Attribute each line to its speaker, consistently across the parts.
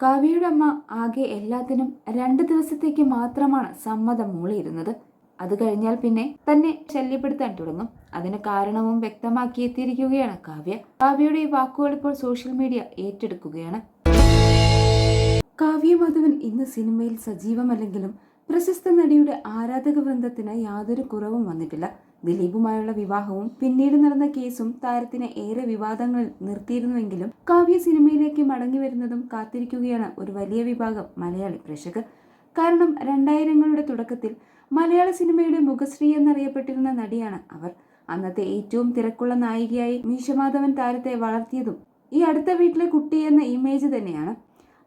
Speaker 1: കാവ്യയുടെ അമ്മ ആകെ എല്ലാത്തിനും രണ്ട് ദിവസത്തേക്ക് മാത്രമാണ് സമ്മതം മൂളിയിരുന്നത്. അത് കഴിഞ്ഞാൽ പിന്നെ തന്നെ ശല്യപ്പെടുത്താൻ തുടങ്ങും. അതിന് കാരണവും വ്യക്തമാക്കി എത്തിയിരിക്കുകയാണ് കാവ്യ. കാവ്യയുടെ ഈ വാക്കുകൾ ഇപ്പോൾ സോഷ്യൽ മീഡിയ ഏറ്റെടുക്കുകയാണ്. കാവ്യ മാധവൻ ഇന്ന് സിനിമയിൽ സജീവമല്ലെങ്കിലും പ്രശസ്ത നടിയുടെ ആരാധക വൃന്ദത്തിന് യാതൊരു കുറവും വന്നിട്ടില്ല. ദിലീപുമായുള്ള വിവാഹവും പിന്നീട് നടന്ന കേസും താരത്തിന് ഏറെ വിവാദങ്ങൾ നിർത്തിയിരുന്നുവെങ്കിലും കാവ്യ സിനിമയിലേക്ക് മടങ്ങി വരുന്നതും കാത്തിരിക്കുകയാണ് ഒരു വലിയ വിഭാഗം മലയാളി പ്രേക്ഷകർ. കാരണം രണ്ടായിരങ്ങളുടെ തുടക്കത്തിൽ മലയാള സിനിമയുടെ മുഖശ്രീ എന്നറിയപ്പെട്ടിരുന്ന നടിയാണ് അവർ. അന്നത്തെ ഏറ്റവും തിരക്കുള്ള നായികയായി മീശമാധവൻ താരത്തെ വളർത്തിയതും ഈ അടുത്ത വീട്ടിലെ കുട്ടി എന്ന ഇമേജ് തന്നെയാണ്.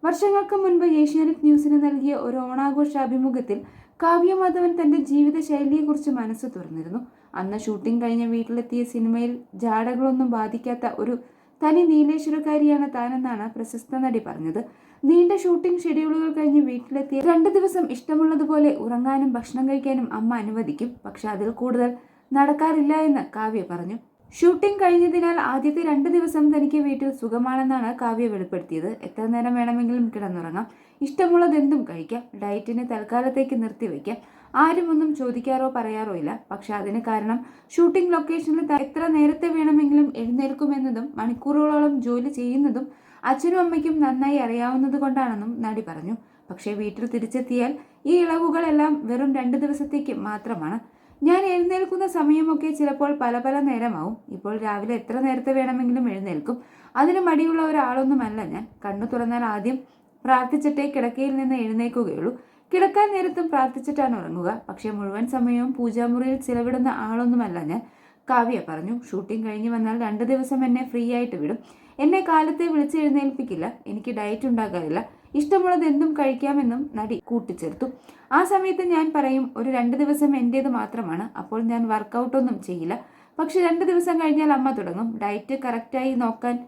Speaker 1: വർഷങ്ങൾക്ക് മുൻപ് ഏഷ്യാനെറ്റ് ന്യൂസിന് നൽകിയ ഒരു ഓണാഘോഷ അഭിമുഖത്തിൽ കാവ്യ മാധവൻ തന്റെ ജീവിത ശൈലിയെക്കുറിച്ച് മനസ്സ് തുറന്നിരുന്നു. അന്ന് ഷൂട്ടിംഗ് കഴിഞ്ഞ വീട്ടിലെത്തിയ സിനിമയിൽ ജാടകളൊന്നും ബാധിക്കാത്ത ഒരു തനി നീലേശ്വരക്കാരിയാണ് താനെന്നാണ് പ്രശസ്ത നടി പറഞ്ഞത്. നീണ്ട ഷൂട്ടിംഗ് ഷെഡ്യൂളുകൾ കഴിഞ്ഞ് വീട്ടിലെത്തിയ രണ്ട് ദിവസം ഇഷ്ടമുള്ളതുപോലെ ഉറങ്ങാനും ഭക്ഷണം കഴിക്കാനും അമ്മ അനുവദിക്കും. പക്ഷെ അതിൽ കൂടുതൽ നടക്കാറില്ല എന്ന് കാവ്യ പറഞ്ഞു. ഷൂട്ടിംഗ് കഴിഞ്ഞതിനാൽ ആദ്യത്തെ രണ്ട് ദിവസം തനിക്ക് വീട്ടിൽ സുഖമാണെന്നാണ് കാവ്യ വെളിപ്പെടുത്തിയത്. എത്ര നേരം വേണമെങ്കിലും കിടന്നുറങ്ങാം. ഇഷ്ടമുള്ളതെന്തും കഴിക്കാം. ഡയറ്റിനെ തൽക്കാലത്തേക്ക് നിർത്തിവെക്കാം ആരും ഒന്നും ചോദിക്കാറോ പറയാറോ ഇല്ല. പക്ഷെ അതിന് കാരണം ഷൂട്ടിംഗ് ലൊക്കേഷനിൽ എത്ര നേരത്തെ വേണമെങ്കിലും എഴുന്നേൽക്കുമെന്നതും മണിക്കൂറുകളോളം ജോലി ചെയ്യുന്നതും അച്ഛനും അമ്മയ്ക്കും നന്നായി അറിയാവുന്നത് കൊണ്ടാണെന്നും നടി പറഞ്ഞു. പക്ഷേ വീട്ടിൽ തിരിച്ചെത്തിയാൽ ഈ ഇളവുകളെല്ലാം വെറും രണ്ട് ദിവസത്തേക്ക് മാത്രമാണ്. ഞാൻ എഴുന്നേൽക്കുന്ന സമയമൊക്കെ ചിലപ്പോൾ പല പല നേരമാവും. ഇപ്പോൾ രാവിലെ എത്ര നേരത്തെ വേണമെങ്കിലും എഴുന്നേൽക്കും. അതിന് മടിയുള്ള ഒരാളൊന്നുമല്ല ഞാൻ. കണ്ണു തുറന്നാൽ ആദ്യം പ്രാർത്ഥിച്ചിട്ടേ കിടക്കയിൽ നിന്ന് എഴുന്നേൽക്കുകയുള്ളൂ. കിടക്കാൻ നേരത്തും പ്രാർത്ഥിച്ചിട്ടാണ് ഉറങ്ങുക. പക്ഷേ മുഴുവൻ സമയവും പൂജാമുറിയിൽ ചിലവിടുന്ന ആളൊന്നുമല്ല ഞാൻ. കാവ്യ പറഞ്ഞു ഷൂട്ടിംഗ് കഴിഞ്ഞ് വന്നാൽ രണ്ട് ദിവസം എന്നെ ഫ്രീ ആയിട്ട് വിടും. എന്നെ കാലത്തെ വിളിച്ച് എഴുന്നേൽപ്പിക്കില്ല. എനിക്ക് ഡയറ്റ് ഉണ്ടാകാറില്ല. ഇഷ്ടമുള്ളത് എന്തും കഴിക്കാമെന്നും നടി കൂട്ടിച്ചേർത്തു. ആ സമയത്ത് ഞാൻ പറയും ഒരു രണ്ട് ദിവസം എന്റേത് മാത്രമാണ്. അപ്പോൾ ഞാൻ വർക്കൗട്ടൊന്നും ചെയ്യില്ല. പക്ഷെ രണ്ട് ദിവസം കഴിഞ്ഞാൽ അമ്മ തുടങ്ങും. ഡയറ്റ് കറക്റ്റായി നോക്കാൻ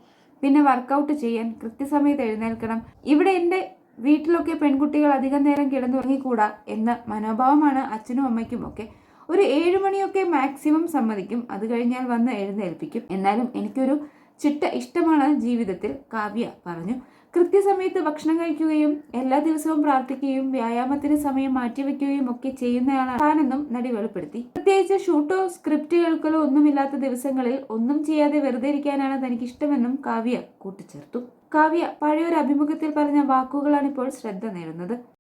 Speaker 1: പിന്നെ വർക്കൗട്ട് ചെയ്യാൻ കൃത്യസമയത്ത് എഴുന്നേൽക്കണം. ഇവിടെ എന്റെ വീട്ടിലൊക്കെ പെൺകുട്ടികൾ അധികം നേരം കിടന്നുറങ്ങിക്കൂടാ എന്ന മനോഭാവമാണ് അച്ഛനും അമ്മയ്ക്കും ഒക്കെ. ഒരു ഏഴുമണിയൊക്കെ മാക്സിമം സമ്മതിക്കും. അത് കഴിഞ്ഞാൽ വന്ന് എഴുന്നേൽപ്പിക്കും. എന്നാലും എനിക്കൊരു ചിട്ട ഇഷ്ടമാണ് ജീവിതത്തിൽ കാവ്യ പറഞ്ഞു. കൃത്യസമയത്ത് ഭക്ഷണം കഴിക്കുകയും എല്ലാ ദിവസവും പ്രാർത്ഥിക്കുകയും വ്യായാമത്തിന് സമയം മാറ്റിവെക്കുകയും ഒക്കെ ചെയ്യുന്നയാളാണ് താനെന്നും നടി വെളിപ്പെടുത്തി. പ്രത്യേകിച്ച് ഷൂട്ടോ സ്ക്രിപ്റ്റുകൾക്കോ ഒന്നുമില്ലാത്ത ദിവസങ്ങളിൽ ഒന്നും ചെയ്യാതെ വെറുതെ ഇരിക്കാനാണ് തനിക്കിഷ്ടമെന്നും കാവ്യ കൂട്ടിച്ചേർത്തു. കാവ്യ പഴയൊരു അഭിമുഖത്തിൽ പറഞ്ഞ വാക്കുകളാണ് ഇപ്പോൾ ശ്രദ്ധ നേടുന്നത്.